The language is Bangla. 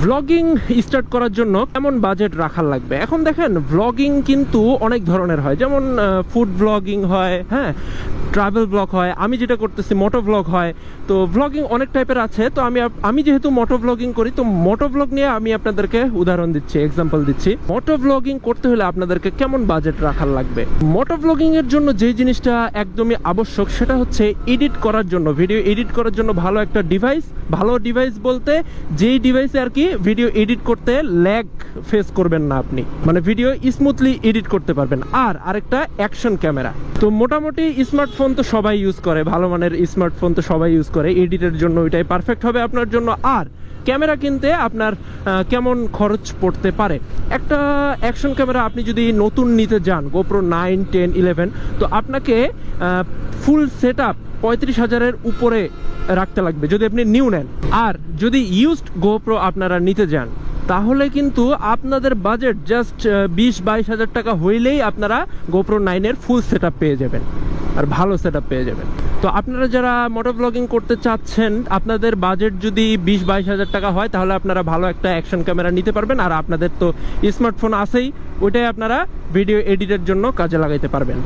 ভ্লগিং স্টার্ট করার জন্য কেমন বাজেট রাখার লাগবে? এখন দেখেন ভ্লগিং কিন্তু অনেক ধরনের হয়। যেমন ফুড ভ্লগিং হয় হ্যাঁ? ট্রাভেল ব্লগ হয়, আমি যেটা করতেছি মোটো ভ্লগ হয়। তো ভ্লগিং অনেক টাইপের আছে, তো আমি আমি যেহেতু মোটো ভ্লগিং করি, তো মোটো ভ্লগ নিয়ে আমি আপনাদেরকে উদাহরণ দিচ্ছি এক্সাম্পল দিচ্ছি। মোটো ভ্লগিং করতে হলে আপনাদেরকে কেমন বাজেট রাখার লাগবে? মোটো ভ্লগিং এর জন্য যে জিনিসটা একদমই আবশ্যক, সেটা হচ্ছে এডিট করার জন্য ভিডিও এডিট করার জন্য ভালো একটা ডিভাইস ভালো ডিভাইস বলতে যেই ডিভাইসে আর কি ভিডিও এডিট করতে ল্যাগ ফেস করবেন না আপনি। মানে ভিডিও স্মুথলি এডিট করতে পারবেন। আর আরেকটা অ্যাকশন ক্যামেরা তো মোটামুটি স্মার্টফোন তো সবাই ইউজ করে, ভালো মানের স্মার্টফোন তো সবাই ইউজ করে। এডিটের জন্য ওইটাই পারফেক্ট হবে আপনার জন্য। আর ক্যামেরা কিনতে আপনার কেমন খরচ পড়তে পারে? একটা অ্যাকশন ক্যামেরা আপনি যদি নতুন নিতে যান গোপ্রো নাইন টেন ইলেভেন তো আপনাকে ফুল সেট আপ পঁয়ত্রিশ হাজারের উপরে রাখতে লাগবে, যদি আপনি নিউ নেন। আর যদি ইউজড গোপ্রো আপনারা নিতে যান, তাহলে কিন্তু আপনাদের বাজেট জাস্ট বিশ বাইশ হাজার টাকা হইলেই আপনারা গোপ্রো নাইনের ফুল সেট পেয়ে যাবেন, আর ভালো সেট পেয়ে যাবেন। তো আপনারা যারা মোটো ব্লগিং করতে চাচ্ছেন, আপনাদের বাজেট যদি বিশ বাইশ হাজার টাকা হয়, তাহলে আপনারা ভালো একটা অ্যাকশন ক্যামেরা নিতে পারবেন, আর আপনাদের তো স্মার্টফোন আছেই, ওইটাই আপনারা ভিডিও এডিটের জন্য কাজে লাগাইতে পারবেন।